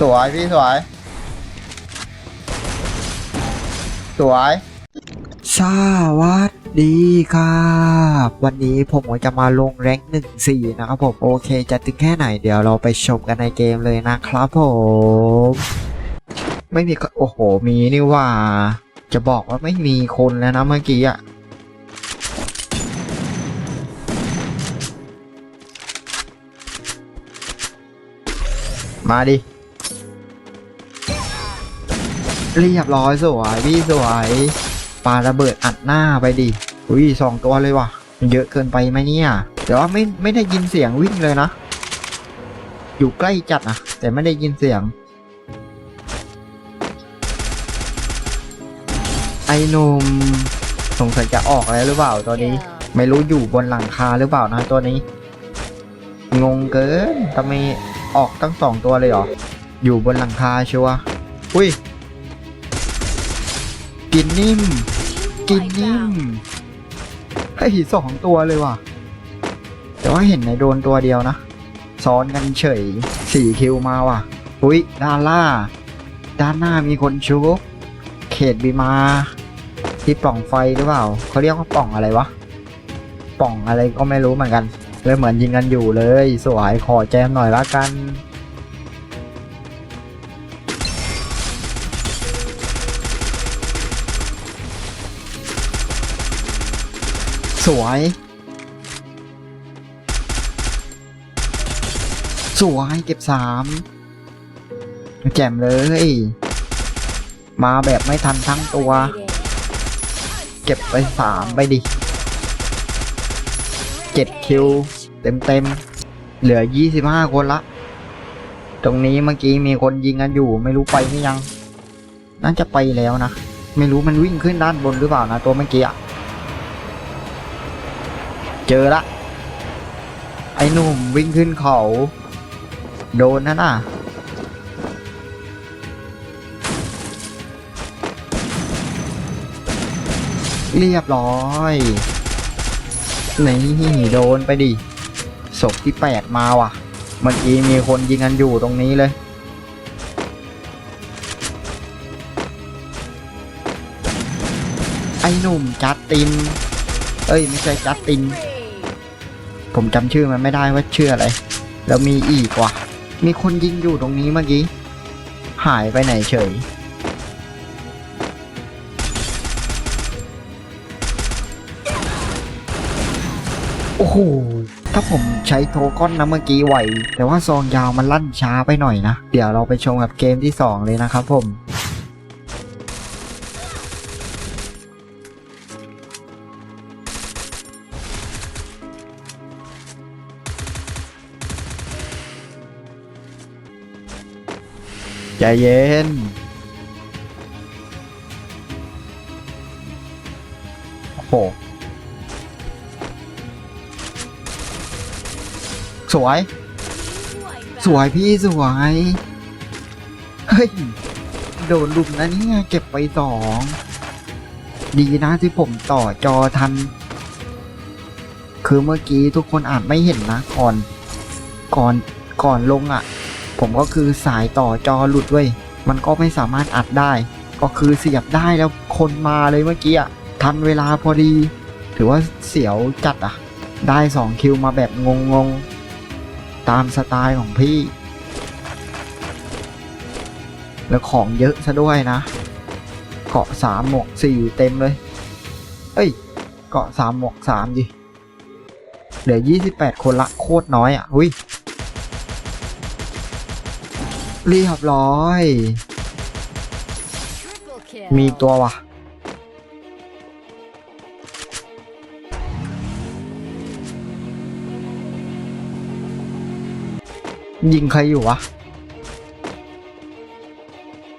สวยพี่สวย สวย สวัสดีครับ วันนี้ผมก็จะมาลงแรงหนึ่งสี่นะครับผม โอเค จะถึงแค่ไหนเดี๋ยวเราไปชมกันในเกมเลยนะครับผม ไม่มีคนโอ้โห มีนี่ว่า จะบอกว่าไม่มีคนแล้วนะเมื่อกี้อะมาดิ เรียบร้อยสวยพี่สวยปาระเบิดอัดหน้าไปดิอุ้ยสองตัวเลยว่ะมันเยอะเกินไปไหมเนี่ยแต่ว่าไม่ไม่ได้ยินเสียงวิ่งเลยนะ อยู่ใกล้จัดนะแต่ไม่ได้ยินเสียงไอ้นุ่มสงสัยจะออกแล้วหรือเปล่าตัวนี้ ไม่รู้อยู่บนหลังคาหรือเปล่านะตัวนี้ งงเกินทำไมออกตั้งสองตัวเลยเหรอ อยู่บนหลังคาชัวอุ้ย กินนิ่ม กินนิ่มเฮ้ยสองตัวเลยว่ะ แต่ว่าเห็นในโดนตัวเดียวนะ ซ้อนกันเฉยสี่คิวมาว่ะ อุ้ยด้านล่า ด้านหน้ามีคนชุบ เขตบีมา ที่ปล่องไฟหรือเปล่า เขาเรียกว่าปล่องอะไรวะ ปล่องอะไรก็ไม่รู้เหมือนกัน เลยเหมือนยิงกันอยู่เลย สวยขอแจมหน่อยละกัน สวย สวยเก็บสามแจ่มเลย มาแบบไม่ทันทั้งตัว เก็บไปสามไปดิเจ็ดคิว เต็มเต็มเหลือยี่สิบห้าคนละ ตรงนี้เมื่อกี้มีคนยิงกันอยู่ไม่รู้ไปหรือยัง น่าจะไปแล้วนะ ไม่รู้มันวิ่งขึ้นด้านบนหรือเปล่านะตัวเมื่อกี้อะ เจอละ ไอ้หนุ่มวิ่งขึ้นเขา โดนนะน่ะเรียบร้อยนี่โดนไปดิศพที่แปดมาว่ะ เมื่อกี้มีคนยิงกันอยู่ตรงนี้เลย ไอ้หนุ่มจัดติน เอ้ย ไม่ใช่จัดติน ผมจำชื่อมันไม่ได้ว่าชื่ออะไร แล้วมีอีกว่ะ มีคนยิงอยู่ตรงนี้เมื่อกี้ หายไปไหนเฉย โอ้โห ถ้าผมใช้โทก้อนนะเมื่อกี้ไหว แต่ว่าซองยาวมันลั่นช้าไปหน่อยนะ เดี๋ยวเราไปชมกับเกมที่ 2 เลยนะครับผม ใจเย็น โอ้โห สวย สวยพี่สวย เฮ้ย โดนลุมนะเนี่ย เก็บไปสอง ดีนะที่ผมต่อจอทัน คือเมื่อกี้ทุกคนอาจไม่เห็นนะ ก่อน ก่อน ก่อนลงอะ ผมก็คือสายต่อจอหลุดเว้ยมันก็ไม่สามารถอัดได้ ก็คือเสียบได้แล้วคนมาเลยเมื่อกี้อะทันเวลาพอดี ถือว่าเสียวจัดอะ ได้สองคิวมาแบบงงๆ ตามสไตล์ของพี่ แล้วของเยอะซะด้วยนะ เกาะสามหมวกสี่เต็มเลย เอ้ย เกาะสามหมวกสามดิ เหลือยี่สิบแปดคนละโคตรน้อยอะหุย เรียบร้อย มีตัววะยิงใครอยู่วะ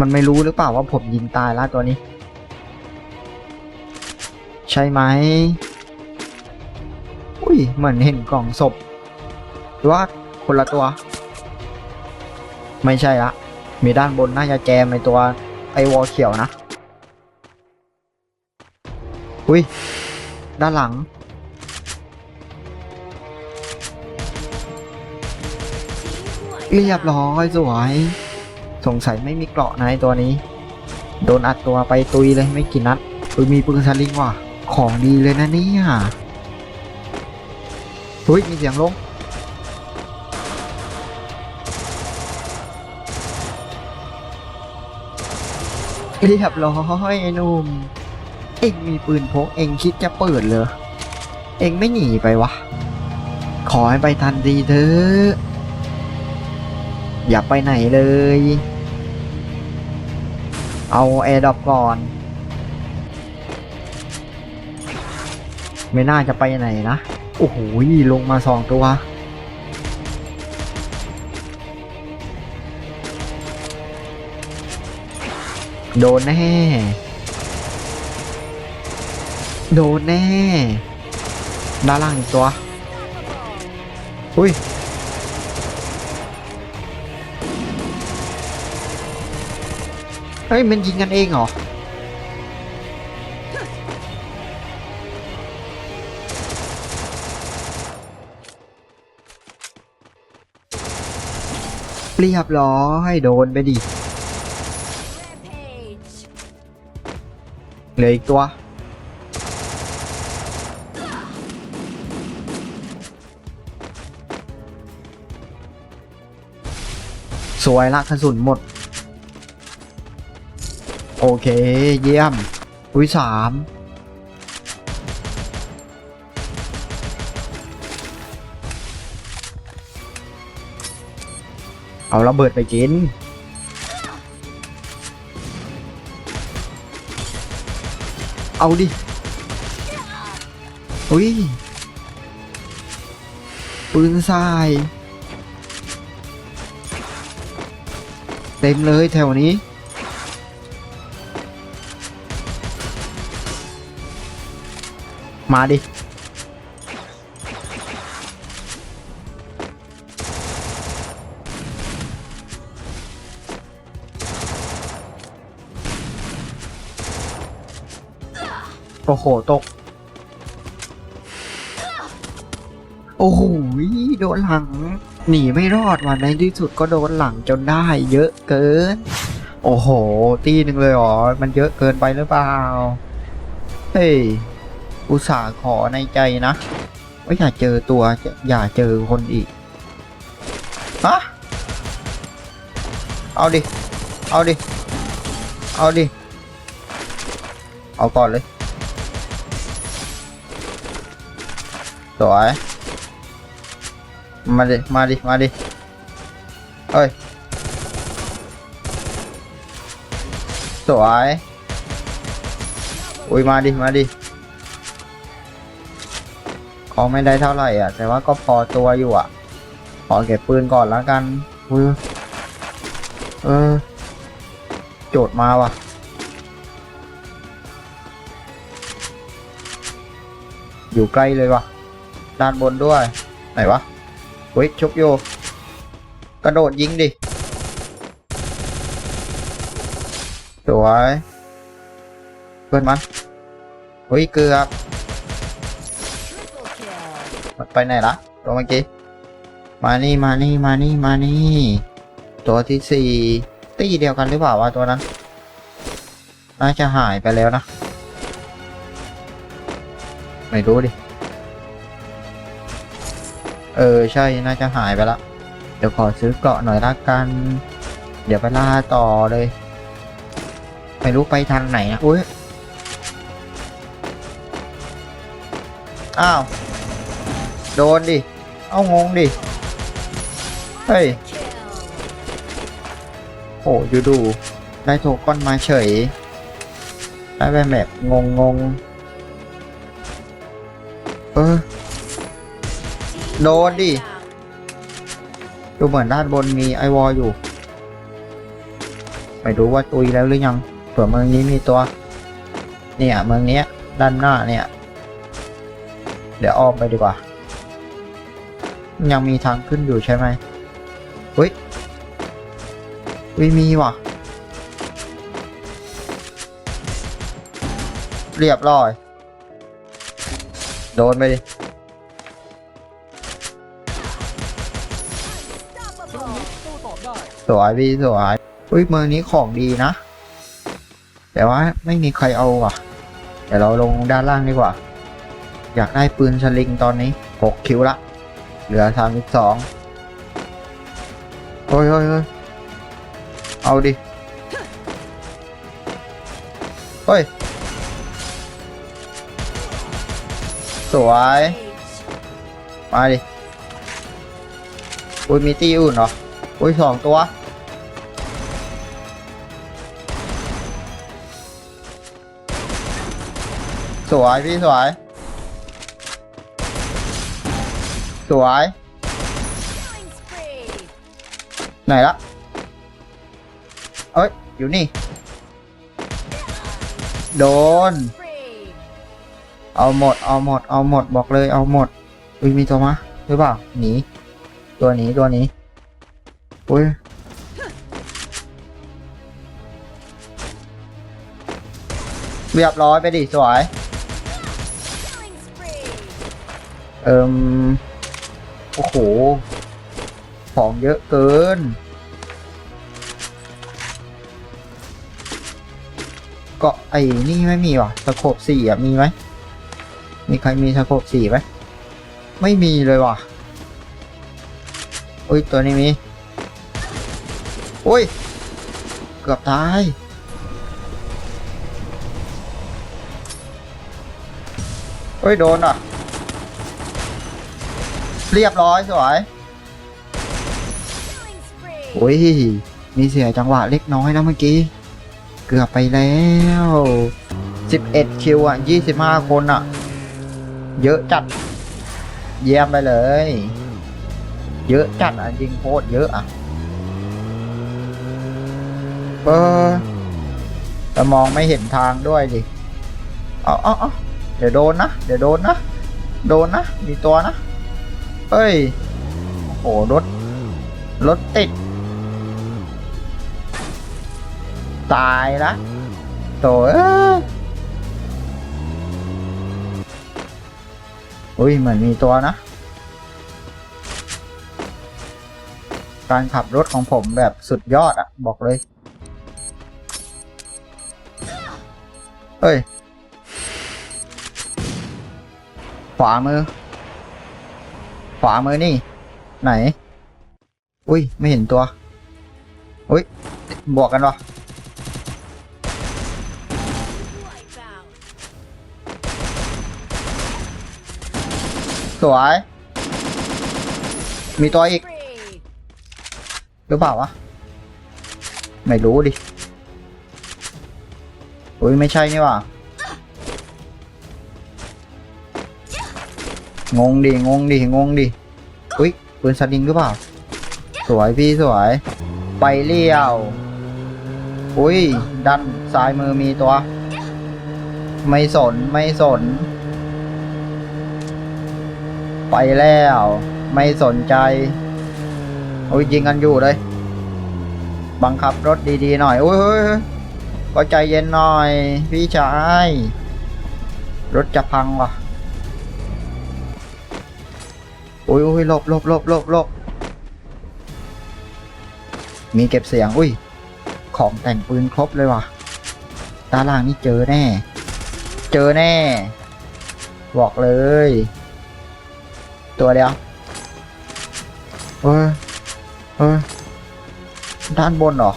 มันไม่รู้หรือเปล่าว่าผมยิงตายแล้วตัวนี้ ใช่ไหม อุ้ย เหมือนเห็นกล่องศพหรือว่าคนละตัว ไม่ใช่ละ มีด้านบนน่าจะแจมในตัวไอวอลเขียวนะ อุ้ย ด้านหลัง เรียบร้อยสวย สงสัยไม่มีเกราะในตัวนี้ โดนอัดตัวไปตุยเลยไม่กี่นัดอุ้ยมีปืนสลิงว่ะ ของดีเลยนะเนี่ยเฮ้ย มีเสียงลง เรียบร้อยไอ้หนุ่ม เอ็งมีปืนพกเอ็งคิดจะเปิดเลยเอ็งไม่หนีไปวะ ขอให้ไปทันทีเถอะ อย่าไปไหนเลย เอาแอร์ดรอปก่อน ไม่น่าจะไปไหนนะ โอ้โหลงมาสองตัว โดนแน่ โดนแน่ ด้านล่างอีกตัว อุ้ย เฮ้ย มันยิงกันเองเหรอ เรียบร้อย โดนไปดิ เหลืออีกตัว สวยละกระสุนหมด โอเค เยี่ยม อุ้ยสามเอาระเบิดไปกิน เอาดิ อุ้ย ปืนทราย เต็มเลยแถวนี้ มาดิ โอ้โห ตก โอ้โห โดนหลัง หนีไม่รอดว่ะในที่สุดก็โดนหลังจนได้ เยอะเกิน โอ้โห ตีหนึ่งเลยเหรอ มันเยอะเกินไปหรือเปล่า เฮ้ย อุตส่าห์ขอในใจนะว่าอย่าเจอตัว อย่าเจอคนอีก ฮะ เอาดิ เอาดิ เอาดิ เอาก่อนเลย สวย มาดิ มาดิ มาดิเฮ้ย สวยอุ้ยมาดิ มาดิของไม่ได้เท่าไหร่อะ แต่ว่าก็พอตัวอยู่อะ ขอเก็บปืนก่อนแล้วกันอุ้ยเออ โจทย์มาว่ะอยู่ใกล้เลยว่ะ ด้านบนด้วย ไหนวะเฮ้ยชุบโยกระโดดยิงดิ สวยเพื่อนมันเฮ้ยเกือบไปไหนละตัวเมื่อกี้ มานี่มานี่มานี่มานี่ ตัวที่สี่ตีเดียวกันหรือเปล่าวะตัวนั้น น่าจะหายไปแล้วนะ ไม่รู้ดิ เออใช่น่าจะหายไปละ เดี๋ยวขอซื้อเกราะหน่อยละกัน เดี๋ยวไปล่าต่อเลยไม่รู้ไปทางไหนนะอุ้ยอ้าว โดนดิ เอางงดิ เฮ้ยโอ้ยูดู ได้โทก้อนมาเฉย ได้แบบแบบงงงงเออ Team Đồ wiped đi. out. ดูเหมือนด้านบนมีไอวอลอยู่ไม่รู้ว่าตุยแล้วหรือยังเผื่อเมืองนี้มีตัว เนี่ยเมืองนี้ด้านหน้าเนี่ย เดี๋ยวอ้อมไปดีกว่า ยังมีทางขึ้นอยู่ใช่ไหมเฮ้ยวิมีว่ะ เรียบร้อย โดนไปดิ สวยพี่สวยอุ้ยเมืองนี้ของดีนะ แต่ว่าไม่มีใครเอาอะ เดี๋ยวเราลงด้านล่างดีกว่า อยากได้ปืนสลิงตอนนี้หกคิวละ เหลือสามสิบสองโอ้ยโอ้ยเอาดิเฮ้ย สวย มาดิอุ้ยมีตีอื่นเหรอ โอ้ยสองตัว สวยพี่สวย สวย ไหนละ เอ้ย อยู่นี่ โดน เอาหมด เอาหมด เอาหมด บอกเลย เอาหมด อุ้ยมีตัวมาหรือเปล่า หนี ตัวนี้ ตัวห นี้อุ้ยเรียบร้อยไปดิสวย เอิมโอ้โห ของเยอะเกิน ก็ไอ้นี่ไม่มีว่ะสโคบสี่อะ มีไหม มีใครมีสโคบสี่ไหม ไม่มีเลยว่ะ อุ้ยตัวนี้มี โอ้ย เกือบตายเฮ้ย โดนอะ เรียบร้อยสวย โอ้ย มีเสียจังหวะเล็กน้อยนะเมื่อกี้ เกือบไปแล้ว 11 คิวอะ 25 คนอะ เยอะจัด เยี่ยมไปเลย เยอะจัดอะจริงโคตรเยอะอะ เออแต่มองไม่เห็นทางด้วยดิเอาเอาเอาเดี๋ยวโดนนะ เดี๋ยวโดนนะ โดนนะ มีตัวนะ เฮ้ย โอ้โหรถ รถติด ตายละโถ่เอ้ยอุ้ยเหมือนมีตัวนะ การขับรถของผมแบบสุดยอดอะบอกเลย เฮ้ย ขวามือ ขวามือนี่ ไหน อุ้ย ไม่เห็นตัว อุ้ย บวกกันวะสวย มีตัวอีก หรือเปล่าวะ ไม่รู้ดิ อุ้ยไม่ใช่นี่ว่างงดิงงดิงงดิอุ้ยปืนสลิงหรือเปล่า สวยพี่สวย ไปเลี้ยวอุ้ยดันซ้ายมือมีตัว ไม่สนไม่สน ไปแล้ว ไม่สนใจโอ้ยยิงกันอยู่เลย บังคับรถดีๆหน่อยโอ้ย ก็ใจเย็นหน่อย พี่ชาย รถจะพังว่ะโอ้ยโอ้ยหลบหลบหลบหลบหลบมีเก็บเสียง อุ้ย ของแต่งปืนครบเลยว่ะ ตาล่างนี่เจอแน่ เจอแน่ บอกเลย ตัวเดียวเฮ้ยเฮ้ยด้านบนเหรอ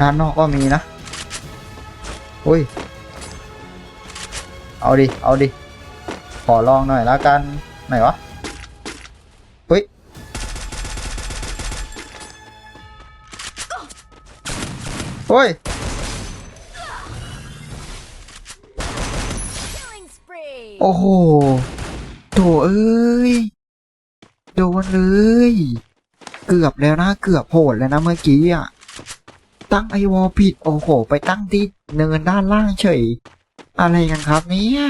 ด้านนอกก็มีนะอุ้ย เอาดิ เอาดิ ขอลองหน่อยแล้วกัน ไหนวะอุ้ย โอ้ย โอ้โหโถเอ้ย โดนเลย เกือบแล้วนะ เกือบโหดแล้วนะเมื่อกี้อะ ตั้งไอวอลผิดโอ้โห ไปตั้งที่เนินด้านล่างเฉย อะไรกันครับเนี่ย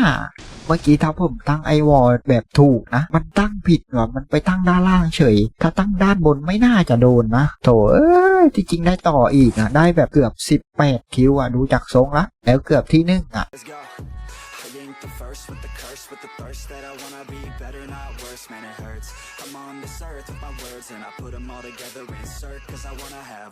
เมื่อกี้ถ้าผมตั้งไอวอลแบบถูกนะ มันตั้งผิดว่ะมันไปตั้งด้านล่างเฉย ถ้าตั้งด้านบนไม่น่าจะโดนนะโถเอ้ยที่จริงได้ต่ออีกอะได้แบบเกือบ 18 คิวอะดูจากทรงละแล้วเกือบที่หนึ่งอะ the first with the curse, with the thirst that I wanna be better, not worse, man, it hurts. I'm on this earth with my words, and I put them all together, insert, cause I wanna have